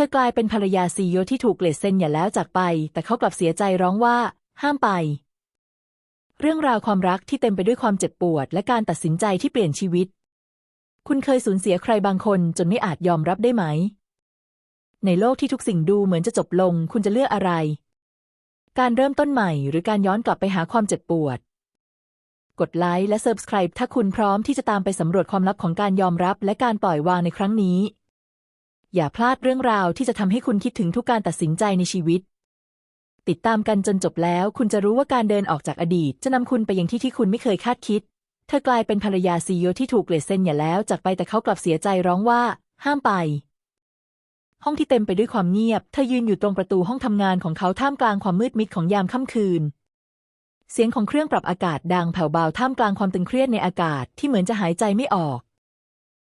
ธอกลายเป็นภรรยาซีโอที่ถูกเกลียดเซนอย่าแล้วจากไป แต่เขากลับเสียใจร้องว่า ห้ามไป เรื่องราวความรักที่เต็มไปด้วยความเจ็บปวด และการตัดสินใจที่เปลี่ยนชีวิต คุณเคยสูญเสียใครบางคนจนไม่อาจยอมรับได้ไหม ในโลกที่ทุกสิ่งดูเหมือนจะจบลง คุณจะเลือกอะไร การเริ่มต้นใหม่ หรือการย้อนกลับไปหาความเจ็บปวด กดไลค์และ Subscribe ถ้าคุณพร้อมที่จะตามไปสำรวจความลับของการยอมรับ และการปล่อยวางในครั้งนี้ อย่าพลาดเรื่องราวที่จะทำให้คุณคิดถึงทุกการตัดสินใจในชีวิต ติดตามกันจนจบแล้ว คุณจะรู้ว่าการเดินออกจากอดีต จะนำคุณไปยังที่ที่คุณไม่เคยคาดคิด เธอกลายเป็นภรรยาซีโอที่ถูกเกลียดเซ็นอย่าแล้วจากไปแต่เขากลับเสียใจร้องว่า ห้ามไป ห้องที่เต็มไปด้วยความเงียบ เธอยืนอยู่ตรงประตูห้องทำงานของเขาท่ามกลางความมืดมิดของยามค่ำคืนเสียงของเครื่องปรับอากาศดังแผ่วเบาท่ามกลางความตึงเครียดในอากาศที่เหมือนจะหายใจไม่ออก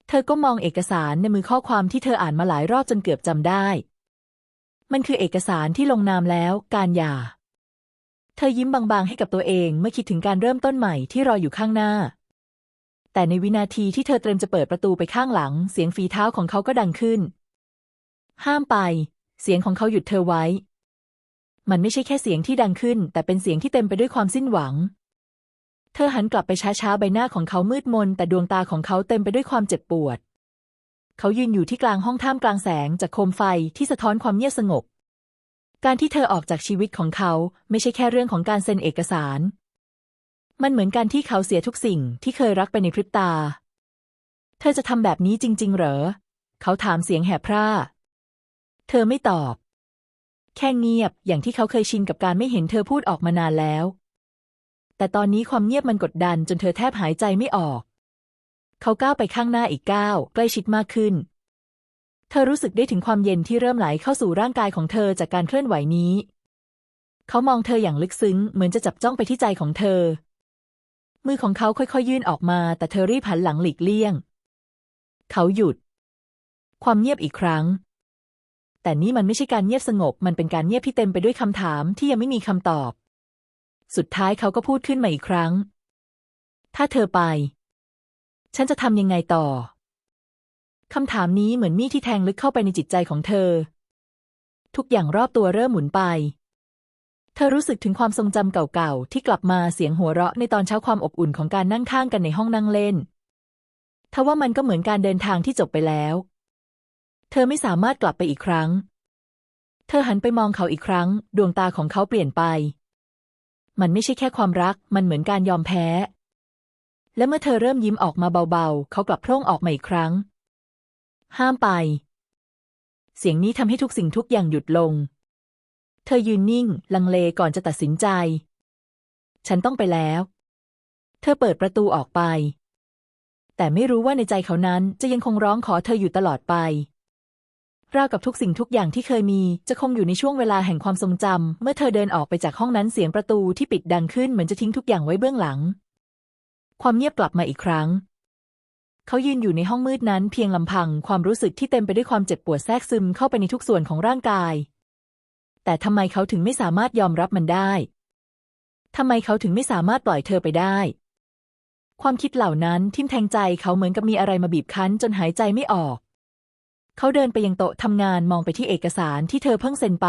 เธอก็มองเอกสารในมือข้อความที่เธออ่านมาหลายรอบจนเกือบจำได้ มันคือเอกสารที่ลงนามแล้ว การหย่า เธอยิ้มบางๆให้กับตัวเองเมื่อคิดถึงการเริ่มต้นใหม่ที่รออยู่ข้างหน้า แต่ในวินาทีที่เธอเตรียมจะเปิดประตูไปข้างหลัง เสียงฝีเท้าของเขาก็ดังขึ้น ห้ามไป เสียงของเขาหยุดเธอไว้ มันไม่ใช่แค่เสียงที่ดังขึ้น แต่เป็นเสียงที่เต็มไปด้วยความสิ้นหวัง เธอหันกลับไปช้าๆ ใบหน้าของเขามืดมน แต่ดวงตาของเขาเต็มไปด้วยความเจ็บปวด เขายืนอยู่ที่กลางห้องท่ามกลางแสงจากโคมไฟที่สะท้อนความเงียบสงบ การที่เธอออกจากชีวิตของเขาไม่ใช่แค่เรื่องของการเซ็นเอกสาร มันเหมือนการที่เขาเสียทุกสิ่งที่เคยรักไปในพริบตา เธอจะทำแบบนี้จริง ๆ เหรอ เขาถามเสียงแหบพร่า เธอไม่ตอบ แค่เงียบอย่างที่เขาเคยชินกับการไม่เห็นเธอพูดออกมานานแล้ว แต่ตอนนี้ความเงียบมันกดดันจนเธอแทบหายใจไม่ออก เขาก้าวไปข้างหน้าอีกก้าวใกล้ชิดมากขึ้น เธอรู้สึกได้ถึงความเย็นที่เริ่มไหลเข้าสู่ร่างกายของเธอจากการเคลื่อนไหวนี้ เขามองเธออย่างลึกซึ้งเหมือนจะจับจ้องไปที่ใจของเธอ มือของเขาค่อยๆ ยื่นออกมา แต่เธอรีบหันหลังหลีกเลี่ยง เขาหยุด ความเงียบอีกครั้ง แต่นี่มันไม่ใช่การเงียบสงบ มันเป็นการเงียบที่เต็มไปด้วยคำถามที่ยังไม่มีคำตอบ สุดท้ายเขาก็พูดขึ้นมาอีกครั้ง ถ้าเธอไป ฉันจะทำยังไงต่อคำถามนี้เหมือนมีดที่แทงลึกเข้าไปในจิตใจของเธอ ทุกอย่างรอบตัวเริ่มหมุนไป เธอรู้สึกถึงความทรงจำเก่าๆ ที่กลับมาเสียงหัวเราะในตอนเช้าความอบอุ่นของการนั่งข้างกันในห้องนั่งเล่นทว่ามันก็เหมือนการเดินทางที่จบไปแล้ว เธอไม่สามารถกลับไปอีกครั้ง เธอหันไปมองเขาอีกครั้ง ดวงตาของเขาเปลี่ยนไป มันไม่ใช่แค่ความรัก มันเหมือนการยอมแพ้ และเมื่อเธอเริ่มยิ้มออกมาเบาๆ เขากลับพร่งออกมาอีกครั้ง ห้ามไป เสียงนี้ทำให้ทุกสิ่งทุกอย่างหยุดลง เธอยืนนิ่ง ลังเลก่อนจะตัดสินใจ ฉันต้องไปแล้ว เธอเปิดประตูออกไป แต่ไม่รู้ว่าในใจเขานั้นจะยังคงร้องขอเธออยู่ตลอดไป ราวกับทุกสิ่งทุกอย่างที่เคยมี จะคงอยู่ในช่วงเวลาแห่งความทรงจำเมื่อเธอเดินออกไปจากห้องนั้นเสียงประตูที่ปิดดังขึ้นเหมือนจะทิ้งทุกอย่างไว้เบื้องหลัง ความเงียบกลับมาอีกครั้ง เขายืนอยู่ในห้องมืดนั้นเพียงลำพัง ความรู้สึกที่เต็มไปด้วยความเจ็บปวดแทรกซึมเข้าไปในทุกส่วนของร่างกาย แต่ทำไมเขาถึงไม่สามารถยอมรับมันได้ทำไมเขาถึงไม่สามารถปล่อยเธอไปได้ความคิดเหล่านั้นทิ่มแทงใจเขาเหมือนกับมีอะไรมาบีบคั้นจนหายใจไม่ออก เขาเดินไปยังโต๊ะทำงานมองไปที่เอกสารที่เธอเพิ่งเซ็นไป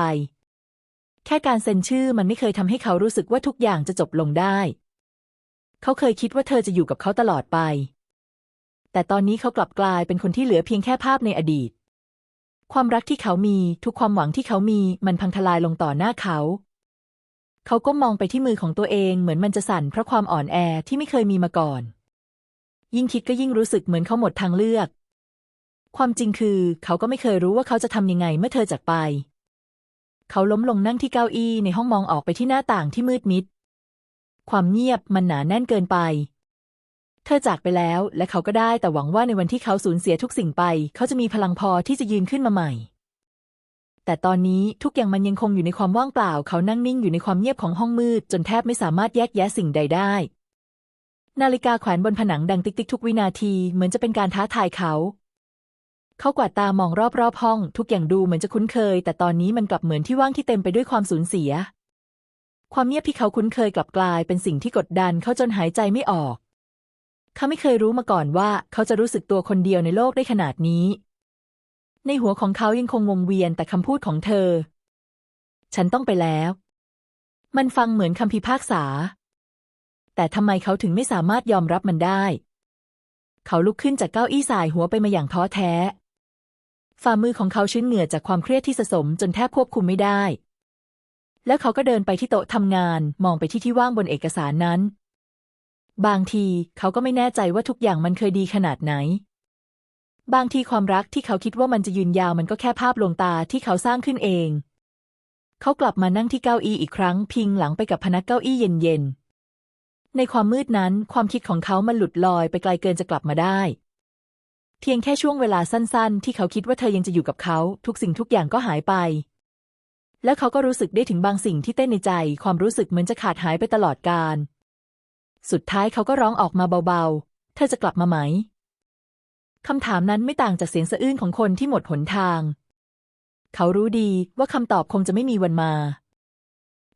แค่การเซ็นชื่อมันไม่เคยทำให้เขารู้สึกว่าทุกอย่างจะจบลงได้ เขาเคยคิดว่าเธอจะอยู่กับเขาตลอดไป แต่ตอนนี้เขากลับกลายเป็นคนที่เหลือเพียงแค่ภาพในอดีต ความรักที่เขามีทุกความหวังที่เขามีมันพังทลายลงต่อหน้าเขาเขาก็มองไปที่มือของตัวเองเหมือนมันจะสั่นเพราะความอ่อนแอที่ไม่เคยมีมาก่อน ยิ่งคิดก็ยิ่งรู้สึกเหมือนเขาหมดทางเลือก ความจริงคือเขาก็ไม่เคยรู้ว่าเขาจะทำยังไงเมื่อเธอจากไป เขาล้มลงนั่งที่เก้าอี้ในห้องมองออกไปที่หน้าต่างที่มืดมิด ความเงียบมันหนาแน่นเกินไป เธอจากไปแล้วและเขาก็ได้แต่หวังว่าในวันที่เขาสูญเสียทุกสิ่งไป เขาจะมีพลังพอที่จะยืนขึ้นมาใหม่ แต่ตอนนี้ทุกอย่างมันยังคงอยู่ในความว่างเปล่า เขานั่งนิ่งอยู่ในความเงียบของห้องมืด จนแทบไม่สามารถแยกแยะสิ่งใดได้นาฬิกาแขวนบนผนังดังติ๊กๆทุกวินาทีเหมือนจะเป็นการท้าทายเขา เขากวาดตามองรอบๆห้อง ทุกอย่างดูเหมือนจะคุ้นเคย แต่ตอนนี้มันกลับเหมือนที่ว่างที่เต็มไปด้วยความสูญเสีย ความเงียบที่เขาคุ้นเคยกลับกลายเป็นสิ่งที่กดดันเขาจนหายใจไม่ออก เขาไม่เคยรู้มาก่อนว่าเขาจะรู้สึกตัวคนเดียวในโลกได้ขนาดนี้ ในหัวของเขายังคงวงเวียนแต่คำพูดของเธอ ฉันต้องไปแล้ว มันฟังเหมือนคำพิพากษา แต่ทำไมเขาถึงไม่สามารถยอมรับมันได้ เขาลุกขึ้นจากเก้าอี้สายหัวไปมาอย่างท้อแท้ ฝ่ามือของเขาชื้นเหงื่อจากความเครียดที่สะสมจนแทบควบคุมไม่ได้ แล้วเขาก็เดินไปที่โต๊ะทำงานมองไปที่ที่ว่างบนเอกสารนั้น บางทีเขาก็ไม่แน่ใจว่าทุกอย่างมันเคยดีขนาดไหน บางทีความรักที่เขาคิดว่ามันจะยืนยาวมันก็แค่ภาพลวงตาที่เขาสร้างขึ้นเอง เขากลับมานั่งที่เก้าอี้อีกครั้ง พิงหลังไปกับพนักเก้าอี้เย็นๆในความมืดนั้น ความคิดของเขามันหลุดลอยไปไกลเกินจะกลับมาได้ เพียงแค่ช่วงเวลาสั้นๆ ที่เขาคิดว่าเธอยังจะอยู่กับเขา ทุกสิ่งทุกอย่างก็หายไป แล้วเขาก็รู้สึกได้ถึงบางสิ่งที่เต้นในใจ ความรู้สึกเหมือนจะขาดหายไปตลอดกาลสุดท้ายเขาก็ร้องออกมาเบาๆ เธอจะกลับมาไหมคำถามนั้นไม่ต่างจากเสียงสะอื้นของคนที่หมดหนทาง เขารู้ดีว่าคำตอบคงจะไม่มีวันมา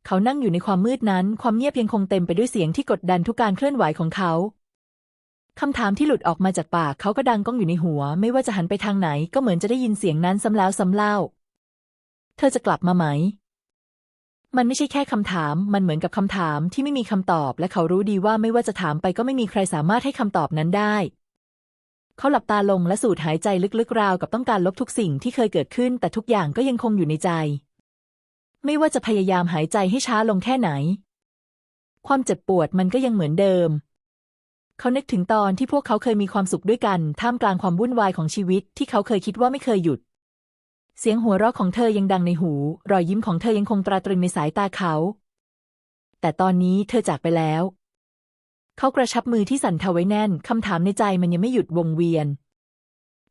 เขานั่งอยู่ในความมืดนั้น ความเงียบยังคงเต็มไปด้วยเสียงที่กดดันทุกการเคลื่อนไหวของเขา คำถามที่หลุดออกมาจากปากเขาก็ดังก้องอยู่ในหัว ไม่ว่าจะหันไปทางไหนก็เหมือนจะได้ยินเสียงนั้นซ้ำแล้วซ้ำเล่า เธอจะกลับมาไหม มันไม่ใช่แค่คำถาม มันเหมือนกับคำถามที่ไม่มีคำตอบ และเขารู้ดีว่าไม่ว่าจะถามไปก็ไม่มีใครสามารถให้คำตอบนั้นได้ เขาหลับตาลงและสูดหายใจลึกๆราวกับต้องการลบทุกสิ่งที่เคยเกิดขึ้น แต่ทุกอย่างก็ยังคงอยู่ในใจ ไม่ว่าจะพยายามหายใจให้ช้าลงแค่ไหน ความเจ็บปวดมันก็ยังเหมือนเดิม เขานึกถึงตอนที่พวกเขาเคยมีความสุขด้วยกัน ท่ามกลางความวุ่นวายของชีวิตที่เขาเคยคิดว่าไม่เคยหยุด เสียงหัวเราะของเธอยังดังในหู รอยยิ้มของเธอยังคงตราตรึงในสายตาเขา แต่ตอนนี้เธอจากไปแล้ว เขากระชับมือที่สั่นเทาไว้แน่น คำถามในใจมันยังไม่หยุดวงเวียน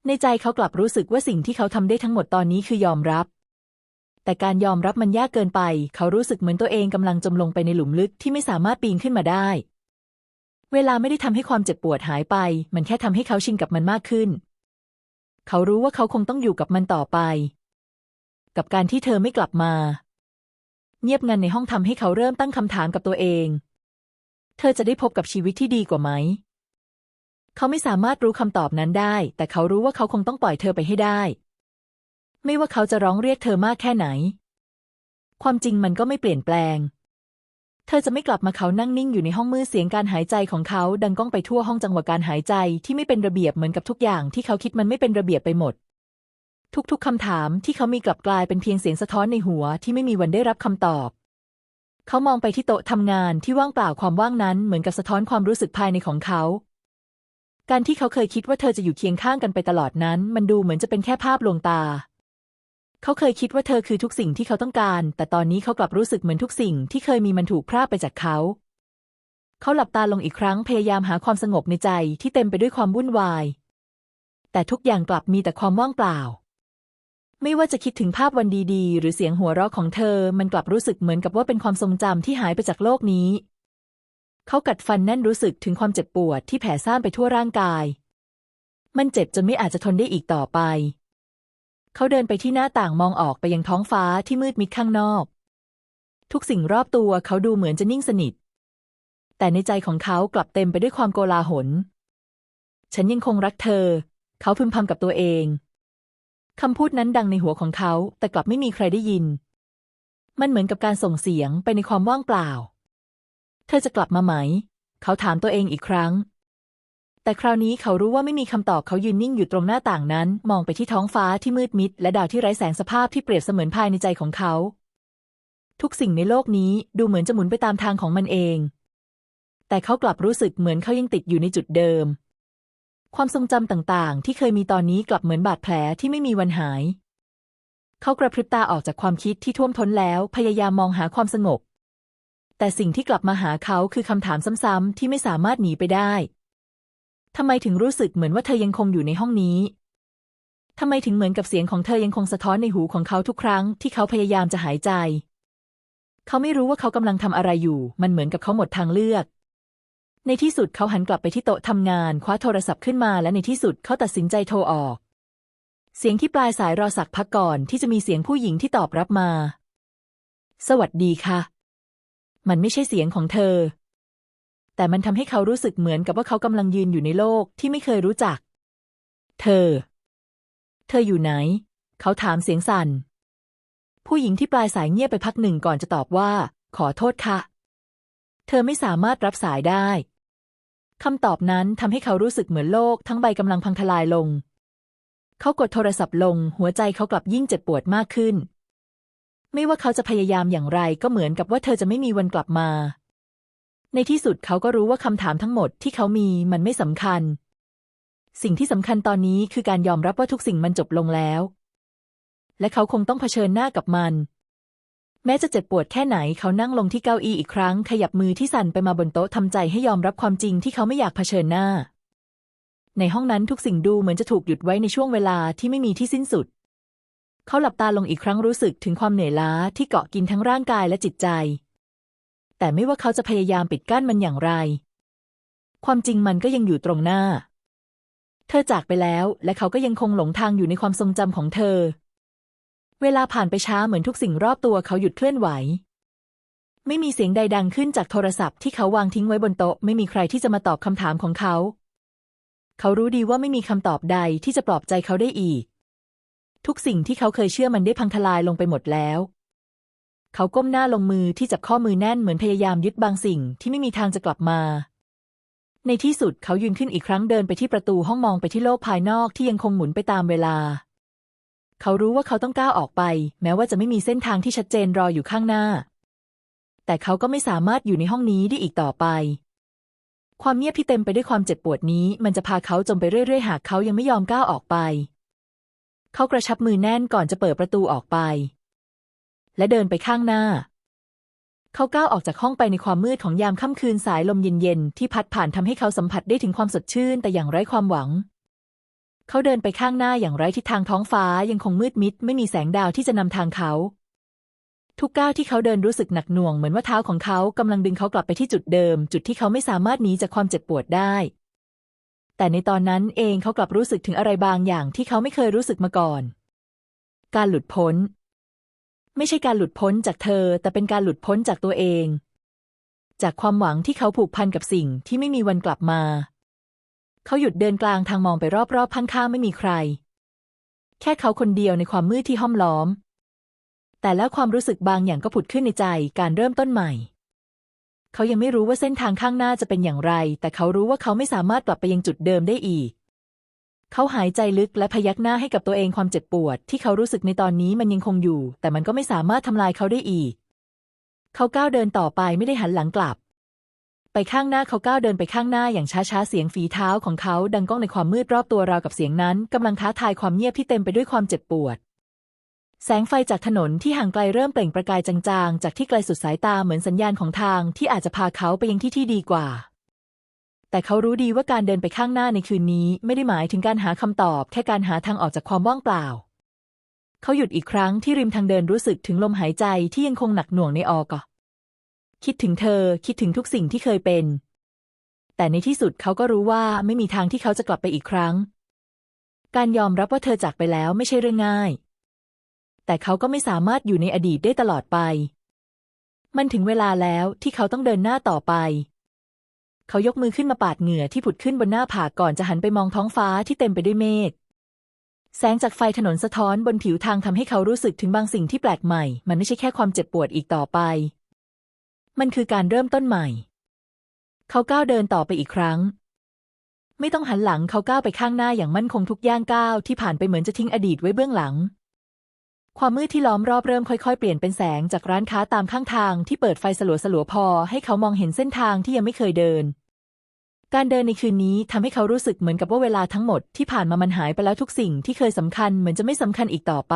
ในใจเขากลับรู้สึกว่าสิ่งที่เขาทำได้ทั้งหมดตอนนี้คือยอมรับ แต่การยอมรับมันยากเกินไป เขารู้สึกเหมือนตัวเองกำลังจมลงไปในหลุมลึกที่ไม่สามารถปีนขึ้นมาได้ เวลาไม่ได้ทำให้ความเจ็บปวดหายไป มันแค่ทำให้เขาชินกับมันมากขึ้น เขารู้ว่าเขาคงต้องอยู่กับมันต่อไป กับการที่เธอไม่กลับมา เงียบงันในห้องทำให้เขาเริ่มตั้งคำถามกับตัวเอง เธอจะได้พบกับชีวิตที่ดีกว่าไหม เขาไม่สามารถรู้คำตอบนั้นได้ แต่เขารู้ว่าเขาคงต้องปล่อยเธอไปให้ได้ ไม่ว่าเขาจะร้องเรียกเธอมากแค่ไหน ความจริงมันก็ไม่เปลี่ยนแปลง ธอจะไม่กลับมาเขานั่งนิ่งอยู่ในห้องมืดเสียงการหายใจของเขาดังก้องไปทั่วห้องจังหวะการหายใจที่ไม่เป็นระเบียบเหมือนกับทุกอย่างที่เขาคิดมันไม่เป็นระเบียบไปหมด ทุกๆคำถามที่เขามีกลับกลายเป็นเพียงเสียงสะท้อนในหัวที่ไม่มีวันได้รับคำตอบ เขามองไปที่โต๊ะทำงานที่ว่างเปล่าความว่างนั้นเหมือนกับสะท้อนความรู้สึกภายในของเขา การที่เขาเคยคิดว่าเธอจะอยู่เคียงข้างกันไปตลอดนั้น มันดูเหมือนจะเป็นแค่ภาพลวงตา เขาเคยคิดว่าเธอคือทุกสิ่งที่เขาต้องการ แต่ตอนนี้เขากลับรู้สึกเหมือนทุกสิ่งที่เคยมีมันถูกพรากไปจากเขา เขาหลับตาลงอีกครั้งพยายามหาความสงบในใจที่เต็มไปด้วยความวุ่นวาย แต่ทุกอย่างกลับมีแต่ความว่างเปล่า ไม่ว่าจะคิดถึงภาพวันดีๆ หรือเสียงหัวเราะของเธอ มันกลับรู้สึกเหมือนกับว่าเป็นความทรงจำที่หายไปจากโลกนี้ เขากัดฟันแน่นรู้สึกถึงความเจ็บปวดที่แผ่ซ่านไปทั่วร่างกาย มันเจ็บจนไม่อาจจะทนได้อีกต่อไป เขาเดินไปที่หน้าต่างมองออกไปยังท้องฟ้าที่มืดมิดข้างนอก ทุกสิ่งรอบตัวเขาดูเหมือนจะนิ่งสนิท แต่ในใจของเขากลับเต็มไปด้วยความโกลาหล ฉันยังคงรักเธอ เขาพึมพำกับตัวเอง คำพูดนั้นดังในหัวของเขา แต่กลับไม่มีใครได้ยิน มันเหมือนกับการส่งเสียงไปในความว่างเปล่า เธอจะกลับมาไหม เขาถามตัวเองอีกครั้ง แต่คราวนี้เขารู้ว่าไม่มีคำตอบเขายืนนิ่งอยู่ตรงหน้าต่างนั้น มองไปที่ท้องฟ้าที่มืดมิด และดาวที่ไร้แสงสภาพที่เปรียบเสมือนภายในใจของเขา ทุกสิ่งในโลกนี้ดูเหมือนจะหมุนไปตามทางของมันเอง แต่เขากลับรู้สึกเหมือนเขายังติดอยู่ในจุดเดิม ความทรงจำต่างๆ ที่เคยมีตอนนี้กลับเหมือนบาดแผลที่ไม่มีวันหาย เขากระพริบตาออกจากความคิดที่ท่วมท้นแล้ว พยายามมองหาความสงบ แต่สิ่งที่กลับมาหาเขาคือคำถามซ้ำๆที่ไม่สามารถหนีไปได้ ทำไมถึงรู้สึกเหมือนว่าเธอยังคงอยู่ในห้องนี้ ทำไมถึงเหมือนกับเสียงของเธอยังคงสะท้อนในหูของเขาทุกครั้งที่เขาพยายามจะหายใจ เขาไม่รู้ว่าเขากำลังทำอะไรอยู่ มันเหมือนกับเขาหมดทางเลือก ในที่สุดเขาหันกลับไปที่โต๊ะทำงาน คว้าโทรศัพท์ขึ้นมาและในที่สุดเขาตัดสินใจโทรออก เสียงที่ปลายสายรอสักพักก่อนที่จะมีเสียงผู้หญิงที่ตอบรับมา สวัสดีค่ะ มันไม่ใช่เสียงของเธอ แต่มันทำให้เขารู้สึกเหมือนกับว่าเขากำลังยืนอยู่ในโลกที่ไม่เคยรู้จัก เธอ เธออยู่ไหน เขาถามเสียงสั่น ผู้หญิงที่ปลายสายเงียบไปพักหนึ่งก่อนจะตอบว่า ขอโทษค่ะ เธอไม่สามารถรับสายได้คำตอบนั้นทำให้เขารู้สึกเหมือนโลกทั้งใบกำลังพังทลายลง เขากดโทรศัพท์ลง หัวใจเขากลับยิ่งเจ็บปวดมากขึ้น ไม่ว่าเขาจะพยายามอย่างไรก็เหมือนกับว่าเธอจะไม่มีวันกลับมา ในที่สุดเขาก็รู้ว่าคำถามทั้งหมดที่เขามีมันไม่สำคัญ สิ่งที่สำคัญตอนนี้คือการยอมรับว่าทุกสิ่งมันจบลงแล้ว และเขาคงต้องเผชิญหน้ากับมัน แม้จะเจ็บปวดแค่ไหนเขานั่งลงที่เก้าอี้อีกครั้ง ขยับมือที่สั่นไปมาบนโต๊ะทำใจให้ยอมรับความจริงที่เขาไม่อยากเผชิญหน้า ในห้องนั้นทุกสิ่งดูเหมือนจะถูกหยุดไว้ในช่วงเวลาที่ไม่มีที่สิ้นสุด เขาหลับตาลงอีกครั้งรู้สึกถึงความเหนื่อยล้าที่เกาะกินทั้งร่างกายและจิตใจ แต่ไม่ว่าเขาจะพยายามปิดกั้นมันอย่างไร ความจริงมันก็ยังอยู่ตรงหน้า เธอจากไปแล้ว และเขาก็ยังคงหลงทางอยู่ในความทรงจำของเธอ เวลาผ่านไปช้าเหมือนทุกสิ่งรอบตัวเขาหยุดเคลื่อนไหว ไม่มีเสียงใดดังขึ้นจากโทรศัพท์ที่เขาวางทิ้งไว้บนโต๊ะ ไม่มีใครที่จะมาตอบคำถามของเขา เขารู้ดีว่าไม่มีคำตอบใดที่จะปลอบใจเขาได้อีก ทุกสิ่งที่เขาเคยเชื่อมันได้พังทลายลงไปหมดแล้ว เขาก้มหน้าลงมือที่จับข้อมือแน่นเหมือนพยายามยึดบางสิ่งที่ไม่มีทางจะกลับมา ในที่สุดเขายืนขึ้นอีกครั้งเดินไปที่ประตูห้องมองไปที่โลกภายนอกที่ยังคงหมุนไปตามเวลา เขารู้ว่าเขาต้องก้าวออกไป แม้ว่าจะไม่มีเส้นทางที่ชัดเจนรออยู่ข้างหน้า แต่เขาก็ไม่สามารถอยู่ในห้องนี้ได้อีกต่อไป ความเงียบที่เต็มไปด้วยความเจ็บปวดนี้ มันจะพาเขาจมไปเรื่อยๆ หากเขายังไม่ยอมก้าวออกไป เขากระชับมือแน่นก่อนจะเปิดประตูออกไป และเดินไปข้างหน้า เขาก้าวออกจากห้องไปในความมืดของยามค่ำคืนสายลมเย็นๆ ที่พัดผ่านทำให้เขาสัมผัสได้ถึงความสดชื่น แต่อย่างไร้ความหวัง เขาเดินไปข้างหน้าอย่างไร้ทิศทางท้องฟ้ายังคงมืดมิด ไม่มีแสงดาวที่จะนำทางเขา ทุกก้าวที่เขาเดินรู้สึกหนักหน่วงเหมือนว่าเท้าของเขากำลังดึงเขากลับไปที่จุดเดิม จุดที่เขาไม่สามารถหนีจากความเจ็บปวดได้แต่ในตอนนั้นเองเขากลับรู้สึกถึงอะไรบางอย่างที่เขาไม่เคยรู้สึกมาก่อน การหลุดพ้น ไม่ใช่การหลุดพ้นจากเธอ แต่เป็นการหลุดพ้นจากตัวเอง จากความหวังที่เขาผูกพันกับสิ่งที่ไม่มีวันกลับมา เขาหยุดเดินกลางทางมองไปรอบๆข้างๆไม่มีใคร แค่เขาคนเดียวในความมืดที่ห้อมล้อม แต่แล้วความรู้สึกบางอย่างก็ผุดขึ้นในใจการเริ่มต้นใหม่ เขายังไม่รู้ว่าเส้นทางข้างหน้าจะเป็นอย่างไร แต่เขารู้ว่าเขาไม่สามารถกลับไปยังจุดเดิมได้อีก เขาหายใจลึกและพยักหน้าให้กับตัวเองความเจ็บปวด ที่เขารู้สึกในตอนนี้มันยังคงอยู่ แต่มันก็ไม่สามารถทำลายเขาได้อีก เขาก้าวเดินต่อไปไม่ได้หันหลังกลับ ไปข้างหน้าเขาก้าวเดินไปข้างหน้าอย่างช้าๆ เสียงฝีเท้าของเขาดังก้องในความมืดรอบตัวราวกับเสียงนั้นกำลังท้าทายความเงียบที่เต็มไปด้วยความเจ็บปวด แสงไฟจากถนนที่ห่างไกลเริ่มเปล่งประกายจางๆ จากที่ไกลสุดสายตาเหมือนสัญญาณของทางที่อาจจะพาเขาไปยังที่ที่ดีกว่า แต่เขารู้ดีว่าการเดินไปข้างหน้าในคืนนี้ ไม่ได้หมายถึงการหาคำตอบ แค่การหาทางออกจากความว่างเปล่า เขาหยุดอีกครั้งที่ริมทางเดินรู้สึกถึงลมหายใจที่ยังคงหนักหน่วงในออกคิดถึงเธอคิดถึงทุกสิ่งที่เคยเป็น แต่ในที่สุดเขาก็รู้ว่าไม่มีทางที่เขาจะกลับไปอีกครั้ง การยอมรับว่าเธอจากไปแล้วไม่ใช่เรื่องง่าย แต่เขาก็ไม่สามารถอยู่ในอดีตได้ตลอดไป มันถึงเวลาแล้วที่เขาต้องเดินหน้าต่อไป เขายกมือขึ้นมาปาดเหงื่อที่ผุดขึ้นบนหน้าผากก่อนจะหันไปมองท้องฟ้าที่เต็มไปด้วยเมฆแสงจากไฟถนนสะท้อนบนผิวทางทำให้เขารู้สึกถึงบางสิ่งที่แปลกใหม่ มันไม่ใช่แค่ความเจ็บปวดอีกต่อไป มันคือการเริ่มต้นใหม่ เขาก้าวเดินต่อไปอีกครั้ง ไม่ต้องหันหลังเขาก้าวไปข้างหน้าอย่างมั่นคงทุกย่างก้าวที่ผ่านไปเหมือนจะทิ้งอดีตไว้เบื้องหลัง ความมืดที่ล้อมรอบเริ่มค่อยๆ เปลี่ยนเป็นแสงจากร้านค้าตามข้างทางที่เปิดไฟสลัวๆพอ ให้เขามองเห็นเส้นทางที่ยังไม่เคยเดิน การเดินในคืนนี้ทำให้เขารู้สึกเหมือนกับว่าเวลาทั้งหมดที่ผ่านมามันหายไปแล้วทุกสิ่งที่เคยสำคัญเหมือนจะไม่สำคัญอีกต่อไป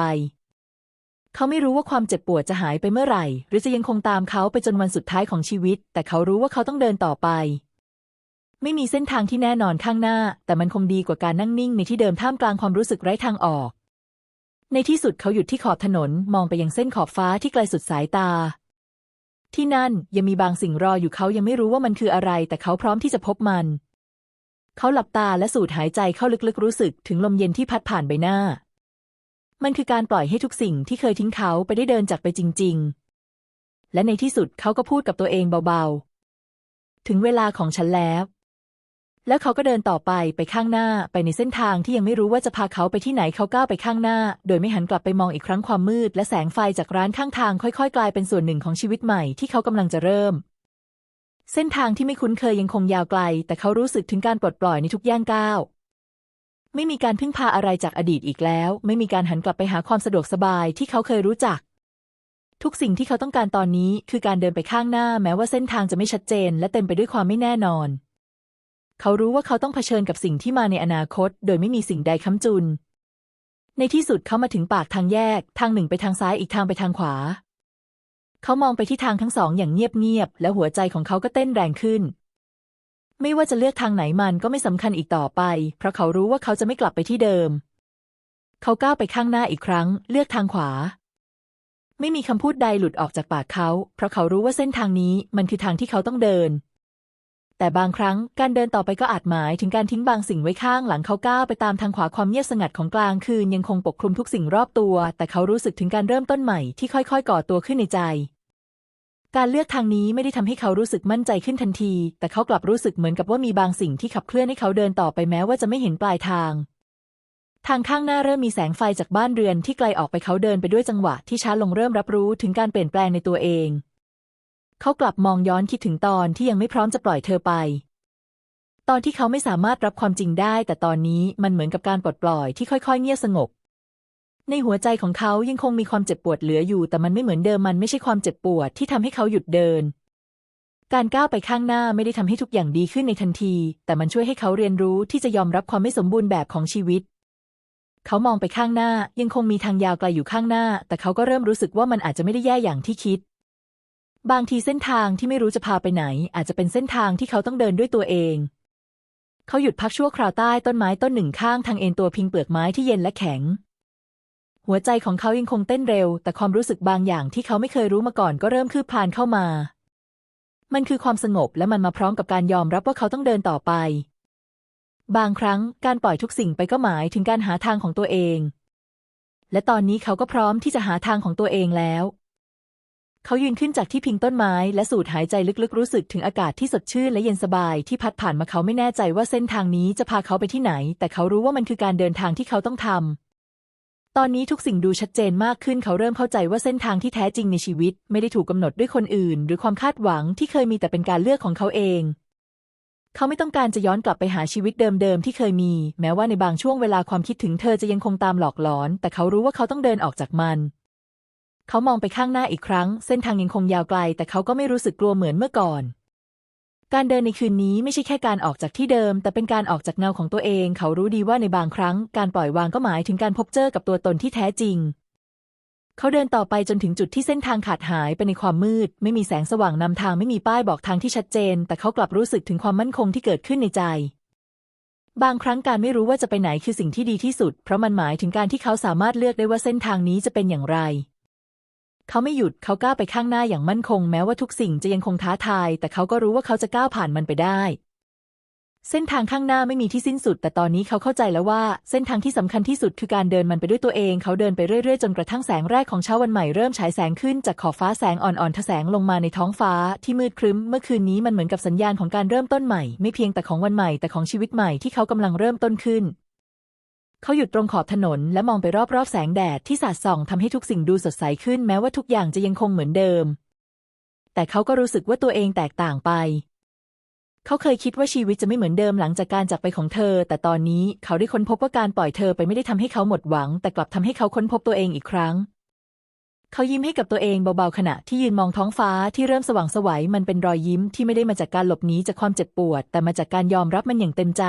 เขาไม่รู้ว่าความเจ็บปวดจะหายไปเมื่อไหร่ หรือจะยังคงตามเขาไปจนวันสุดท้ายของชีวิต แต่เขารู้ว่าเขาต้องเดินต่อไป ไม่มีเส้นทางที่แน่นอนข้างหน้า แต่มันคงดีกว่าการนั่งนิ่งในที่เดิมท่ามกลางความรู้สึกไร้ทางออก ในที่สุดเขาหยุดที่ขอบถนนมองไปยังเส้นขอบฟ้าที่ไกลสุดสายตา ที่นั่นยังมีบางสิ่งรออยู่เขายังไม่รู้ว่ามันคืออะไร แต่เขาพร้อมที่จะพบมัน เขาหลับตาและสูดหายใจเข้าลึกๆรู้สึกถึงลมเย็นที่พัดผ่านใบหน้า มันคือการปล่อยให้ทุกสิ่งที่เคยทิ้งเขาไปได้เดินจากไปจริง ๆ และในที่สุดเขาก็พูดกับตัวเองเบาๆ ถึงเวลาของฉันแล้ว แล้วเขาก็เดินต่อไปไปข้างหน้าไปในเส้นทางที่ยังไม่รู้ว่าจะพาเขาไปที่ไหนเขาก้าวไปข้างหน้า โดยไม่หันกลับไปมองอีกครั้งความมืด และแสงไฟจากร้านข้างทางค่อยๆ กลายเป็นส่วนหนึ่งของชีวิตใหม่ที่เขากำลังจะเริ่ม เส้นทางที่ไม่คุ้นเคยยังคงยาวไกล แต่เขารู้สึกถึงการปลดปล่อยในทุกย่างก้าวไม่มีการพึ่งพาอะไรจากอดีตอีกแล้ว ไม่มีการหันกลับไปหาความสะดวกสบายที่เขาเคยรู้จัก ทุกสิ่งที่เขาต้องการตอนนี้คือการเดินไปข้างหน้า แม้ว่าเส้นทางจะไม่ชัดเจน และเต็มไปด้วยความไม่แน่นอน เขารู้ว่าเขาต้องเผชิญกับสิ่งที่มาในอนาคต โดยไม่มีสิ่งใดค้ำจุน ในที่สุดเขามาถึงปากทางแยก ทางหนึ่งไปทางซ้ายอีกทางไปทางขวา เขามองไปที่ทางทั้งสองอย่างเงียบๆและหัวใจของเขาก็เต้นแรงขึ้น ไม่ว่าจะเลือกทางไหนมันก็ไม่สำคัญอีกต่อไป เพราะเขารู้ว่าเขาจะไม่กลับไปที่เดิม เขาก้าวไปข้างหน้าอีกครั้ง เลือกทางขวา ไม่มีคำพูดใดหลุดออกจากปากเขา เพราะเขารู้ว่าเส้นทางนี้มันคือทางที่เขาต้องเดิน แต่บางครั้งการเดินต่อไปก็อาจหมายถึงการทิ้งบางสิ่งไว้ข้างหลังเขาก้าวไปตามทางขวาความเงียบสงัดของกลางคืนยังคงปกคลุมทุกสิ่งรอบตัว แต่เขารู้สึกถึงการเริ่มต้นใหม่ที่ค่อยๆ ก่อตัวขึ้นในใจ การเลือกทางนี้ไม่ได้ทำให้เขารู้สึกมั่นใจขึ้นทันที แต่เขากลับรู้สึกเหมือนกับว่ามีบางสิ่งที่ขับเคลื่อนให้เขาเดินต่อไปแม้ว่าจะไม่เห็นปลายทาง ทางข้างหน้าเริ่มมีแสงไฟจากบ้านเรือนที่ไกลออกไปเขาเดินไปด้วยจังหวะที่ช้าลงเริ่มรับรู้ถึงการเปลี่ยนแปลงในตัวเอง เขากลับมองย้อนคิดถึงตอนที่ยังไม่พร้อมจะปล่อยเธอไป ตอนที่เขาไม่สามารถรับความจริงได้ แต่ตอนนี้มันเหมือนกับการปลดปล่อยที่ค่อย ๆ เงียบสงบ ในหัวใจของเขายังคงมีความเจ็บปวดเหลืออยู่ แต่มันไม่เหมือนเดิมมันไม่ใช่ความเจ็บปวดที่ทำให้เขาหยุดเดิน การก้าวไปข้างหน้าไม่ได้ทำให้ทุกอย่างดีขึ้นในทันที แต่มันช่วยให้เขาเรียนรู้ที่จะยอมรับความไม่สมบูรณ์แบบของชีวิตเขามองไปข้างหน้ายังคงมีทางยาวไกลอยู่ข้างหน้า แต่เขาก็เริ่มรู้สึกว่ามันอาจจะไม่ได้แย่อย่างที่คิด บางทีเส้นทางที่ไม่รู้จะพาไปไหน อาจจะเป็นเส้นทางที่เขาต้องเดินด้วยตัวเอง เขาหยุดพักชั่วคราวใต้ต้นไม้ต้นหนึ่งข้างทางเอ็นตัวพิงเปลือกไม้ที่เย็นและแข็ง หัวใจของเขายังคงเต้นเร็ว แต่ความรู้สึกบางอย่างที่เขาไม่เคยรู้มาก่อนก็เริ่มคืบคลานเข้ามา มันคือความสงบและมันมาพร้อมกับการยอมรับว่าเขาต้องเดินต่อไป บางครั้งการปล่อยทุกสิ่งไปก็หมายถึงการหาทางของตัวเอง และตอนนี้เขาก็พร้อมที่จะหาทางของตัวเองแล้ว เขายืนขึ้นจากที่พิงต้นไม้และสูดหายใจลึกๆ รู้สึกถึงอากาศที่สดชื่นและเย็นสบายที่พัดผ่านมาเขาไม่แน่ใจว่าเส้นทางนี้จะพาเขาไปที่ไหน แต่เขารู้ว่ามันคือการเดินทางที่เขาต้องทำตอนนี้ทุกสิ่งดูชัดเจนมากขึ้นเขาเริ่มเข้าใจว่าเส้นทางที่แท้จริงในชีวิต ไม่ได้ถูกกำหนดด้วยคนอื่น หรือความคาดหวังที่เคยมีแต่เป็นการเลือกของเขาเอง เขาไม่ต้องการจะย้อนกลับไปหาชีวิตเดิมๆที่เคยมี แม้ว่าในบางช่วงเวลาความคิดถึงเธอจะยังคงตามหลอกหลอน แต่เขารู้ว่าเขาต้องเดินออกจากมัน เขามองไปข้างหน้าอีกครั้ง เส้นทางยังคงยาวไกล แต่เขาก็ไม่รู้สึกกลัวเหมือนเมื่อก่อน การเดินในคืนนี้ไม่ใช่แค่การออกจากที่เดิม แต่เป็นการออกจากเงาของตัวเอง เขารู้ดีว่าในบางครั้ง การปล่อยวางก็หมายถึงการพบเจอกับตัวตนที่แท้จริง เขาเดินต่อไปจนถึงจุดที่เส้นทางขาดหายไปในความมืด ไม่มีแสงสว่างนำทางไม่มีป้ายบอกทางที่ชัดเจน แต่เขากลับรู้สึกถึงความมั่นคงที่เกิดขึ้นในใจบางครั้งการไม่รู้ว่าจะไปไหนคือสิ่งที่ดีที่สุด เพราะมันหมายถึงการที่เขาสามารถเลือกได้ว่าเส้นทางนี้จะเป็นอย่างไร เขาไม่หยุดเขาก้าวไปข้างหน้าอย่างมั่นคงแม้ว่าทุกสิ่งจะยังคงท้าทาย แต่เขาก็รู้ว่าเขาจะก้าวผ่านมันไปได้ เส้นทางข้างหน้าไม่มีที่สิ้นสุด แต่ตอนนี้เขาเข้าใจแล้วว่า เส้นทางที่สำคัญที่สุดคือการเดินมันไปด้วยตัวเอง เขาเดินไปเรื่อยๆ จนกระทั่งแสงแรกของเช้าวันใหม่เริ่มฉายแสงขึ้นจากขอบฟ้าแสงอ่อนๆทะแสงลงมาในท้องฟ้าที่มืดครึ้ม เมื่อคืนนี้มันเหมือนกับสัญญาณของการเริ่มต้นใหม่ ไม่เพียงแต่ของวันใหม่แต่ของชีวิตใหม่ที่เขากำลังเริ่มต้นขึ้น เขาหยุดตรงขอบถนนและมองไปรอบๆแสงแดดที่สาดส่องทำให้ทุกสิ่งดูสดใสขึ้นแม้ว่าทุกอย่างจะยังคงเหมือนเดิม แต่เขาก็รู้สึกว่าตัวเองแตกต่างไป เขาเคยคิดว่าชีวิตจะไม่เหมือนเดิมหลังจากการจากไปของเธอ แต่ตอนนี้เขาได้ค้นพบว่าการปล่อยเธอไปไม่ได้ทำให้เขาหมดหวัง แต่กลับทำให้เขาค้นพบตัวเองอีกครั้งเขายิ้มให้กับตัวเองเบาๆขณะที่ยืนมองท้องฟ้าที่เริ่มสว่างไสวัยมันเป็นรอยยิ้มที่ไม่ได้มาจากการหลบหนีจากความเจ็บปวด แต่มาจากการยอมรับมันอย่างเต็มใจ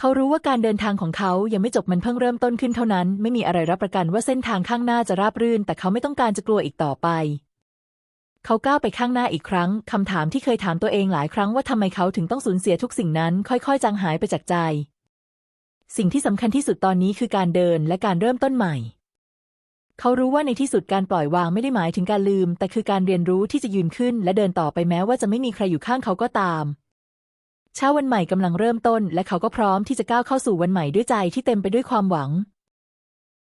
เขารู้ว่าการเดินทางของเขายังไม่จบมันเพิ่งเริ่มต้นขึ้นเท่านั้น ไม่มีอะไรรับประกันว่าเส้นทางข้างหน้าจะราบรื่น แต่เขาไม่ต้องการจะกลัวอีกต่อไป เขาก้าวไปข้างหน้าอีกครั้งคำถามที่เคยถามตัวเองหลายครั้งว่าทำไมเขาถึงต้องสูญเสียทุกสิ่งนั้น ค่อยๆ จางหายไปจากใจ สิ่งที่สำคัญที่สุดตอนนี้คือการเดินและการเริ่มต้นใหม่ เขารู้ว่าในที่สุดการปล่อยวางไม่ได้หมายถึงการลืม แต่คือการเรียนรู้ที่จะยืนขึ้น และเดินต่อไปแม้ว่าจะไม่มีใครอยู่ข้างเขาก็ตาม เช้าวันใหม่กำลังเริ่มต้น และเขาก็พร้อมที่จะก้าวเข้าสู่วันใหม่ด้วยใจที่เต็มไปด้วยความหวัง